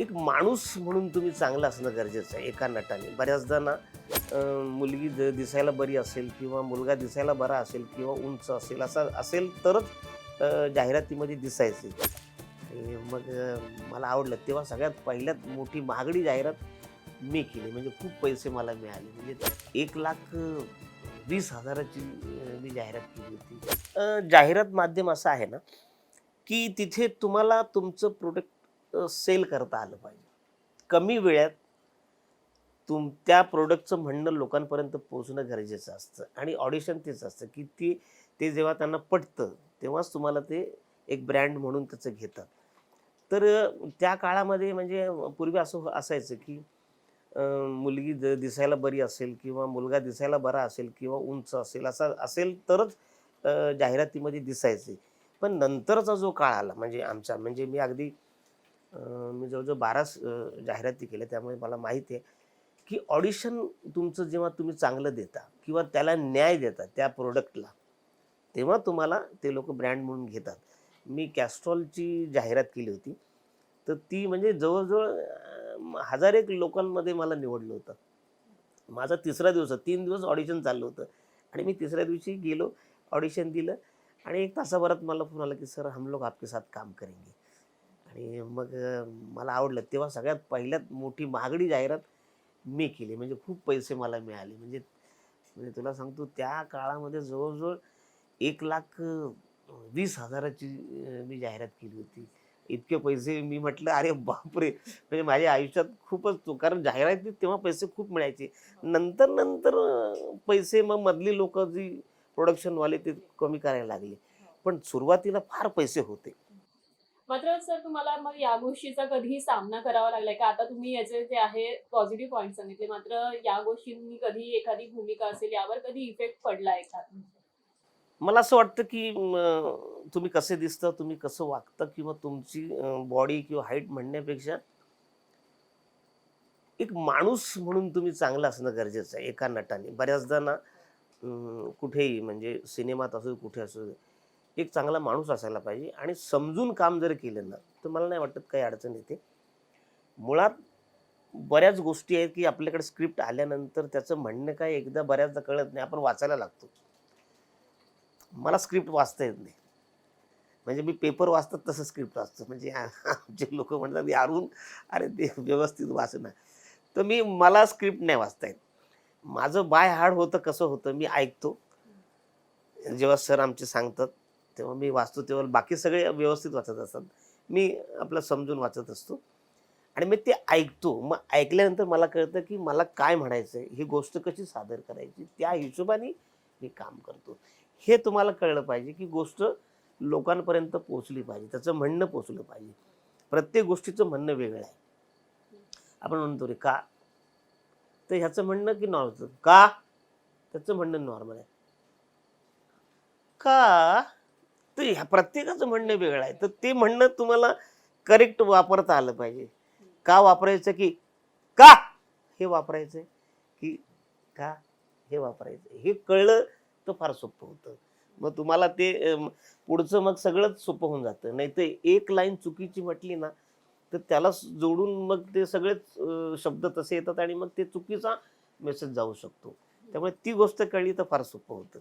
एक माणूस म्हणून तुम्ही चांगलं असणं गरजेचं आहे एका नटाने. बऱ्याचदा ना मुलगी द- दिसायला बरी असेल किंवा मुलगा दिसायला बरा असेल किंवा उंच असेल असा असेल तरच जाहिरातीमध्ये दिसायचे. मग मला आवडलं. तेव्हा सगळ्यात पहिल्यात मोठी महागडी जाहिरात मी केली. म्हणजे खूप पैसे मला मिळाले. म्हणजे एक लाख वीस हजाराची मी जाहिरात केली होती. जाहिरात माध्यम असं आहे ना की तिथे तुम्हाला तुमचं प्रोडक्ट सेल करता आलं पाहिजे. कमी वेळात तुम त्या प्रोडक्टचं म्हणणं लोकांपर्यंत पोहोचणं गरजेचं असतं आणि ऑडिशन तेच असतं की ती ते जेव्हा त्यांना पटतं तेव्हाच तुम्हाला ते एक ब्रँड म्हणून त्याचं घेतात. तर त्या काळामध्ये म्हणजे पूर्वी असं हो, असायचं की मुलगी द- दिसायला बरी असेल किंवा मुलगा दिसायला बरा असेल किंवा उंच असेल असा असेल तरच जाहिरातीमध्ये दिसायचे. पण नंतरचा जो काळ आला म्हणजे आमचा म्हणजे मी अगदी मी जवळजवळ बारा जाहिराती केल्या त्यामुळे मला माहिती आहे की ऑडिशन तुमचं जेव्हा तुम्ही चांगलं देता किंवा त्याला न्याय देता त्या प्रोडक्टला तेव्हा तुम्हाला ते लोक ब्रँड म्हणून घेतात. मी कॅस्ट्रॉलची जाहिरात केली होती तर ती म्हणजे जवळजवळ हजार एक लोकांमध्ये मला निवडलं होतं. माझा तिसरा दिवस तीन दिवस ऑडिशन चाललं होतं आणि मी तिसऱ्या दिवशी गेलो ऑडिशन दिलं आणि एक तासाभरात मला फोन आला की सर हम लोग आपके साथ काम करेंगे. आणि मग मला आवडलं. तेव्हा सगळ्यात पहिल्यात मोठी महागडी जाहिरात मी केली. म्हणजे खूप पैसे मला मिळाले. म्हणजे म्हणजे तुला सांगतो त्या काळामध्ये जवळजवळ एक लाख वीस हजाराची मी जाहिरात केली होती. इतके पैसे मी म्हटलं अरे बापरे! म्हणजे माझ्या आयुष्यात खूपच तो कारण जाहिरातीत तेव्हा पैसे खूप मिळायचे. नंतर नंतर पैसे मग मधली लोक जी प्रोडक्शनवाले ते कमी करायला लागले. पण सुरुवातीला फार पैसे होते. मात्र सर तुम्हाला मग या गोष्टीचा कधीही सामना करावा लागलाय का? आता तुम्ही याचे जे आहे पॉझिटिव्ह पॉईंट सांगितले मात्र या गोष्टींनी कधी एखादी भूमिका असेल यावर कधी इफेक्ट पडला एखादा मला असं वाटतं की तुम्ही कसे दिसता तुम्ही कसं वागता किंवा तुमची बॉडी किंवा हाईट म्हणण्यापेक्षा एक माणूस म्हणून तुम्ही चांगलं असणं गरजेचं आहे एका नटाने. बऱ्याचदा ना कुठेही म्हणजे सिनेमात असो कुठे असो एक चांगला माणूस असायला पाहिजे आणि समजून काम जर केलं ना तर मला नाही वाटत काही अडचण येते. मुळात बऱ्याच गोष्टी आहेत की आपल्याकडे स्क्रिप्ट आल्यानंतर त्याचं म्हणणं काय एकदा बऱ्याचदा कळत नाही आपण वाचायला लागतो. मला स्क्रिप्ट वाचता येत नाही. म्हणजे मी पेपर वाचतात तसं स्क्रिप्ट वाचतो. म्हणजे आमचे लोक म्हणतात यारून अरे ते व्यवस्थित वाचना. तर मी मला स्क्रिप्ट नाही वाचता येत. माझं बाय हार्ड होतं कसं होतं मी ऐकतो. जेव्हा सर आमचे सांगतात तेव्हा मी वाचतो तेव्हा बाकी सगळे व्यवस्थित वाचत असतात. मी आपलं समजून वाचत असतो. आणि मी ते ऐकतो. मग ऐकल्यानंतर मला कळतं की मला काय म्हणायचं आहे ही गोष्ट कशी सादर करायची त्या हिशोबाने मी काम करतो. हे तुम्हाला कळलं पाहिजे की गोष्ट लोकांपर्यंत पोचली पाहिजे त्याचं म्हणणं पोचलं पाहिजे. प्रत्येक गोष्टीचं म्हणणं वेगळं आहे. आपण म्हणतो रे का? तर ह्याचं म्हणणं की नॉर्मल. का? त्याचं म्हणणं नॉर्मल आहे. का? तर ह्या प्रत्येकाचं म्हणणं वेगळं आहे. तर ते म्हणणं तुम्हाला करेक्ट वापरता आलं पाहिजे. का वापरायचं की का हे वापरायचं की का हे वापरायचं हे कळलं तर फार सोपं होतं. मग तुम्हाला ते पुढचं मग सगळंच सोपं होऊन जातं. नाही तर एक लाईन चुकीची म्हटली ना तर त्याला जोडून मग ते सगळेच शब्द तसे येतात आणि मग ते चुकीचा मेसेज जाऊ शकतो. त्यामुळे ती गोष्ट कळली तर फार सोपं होतं.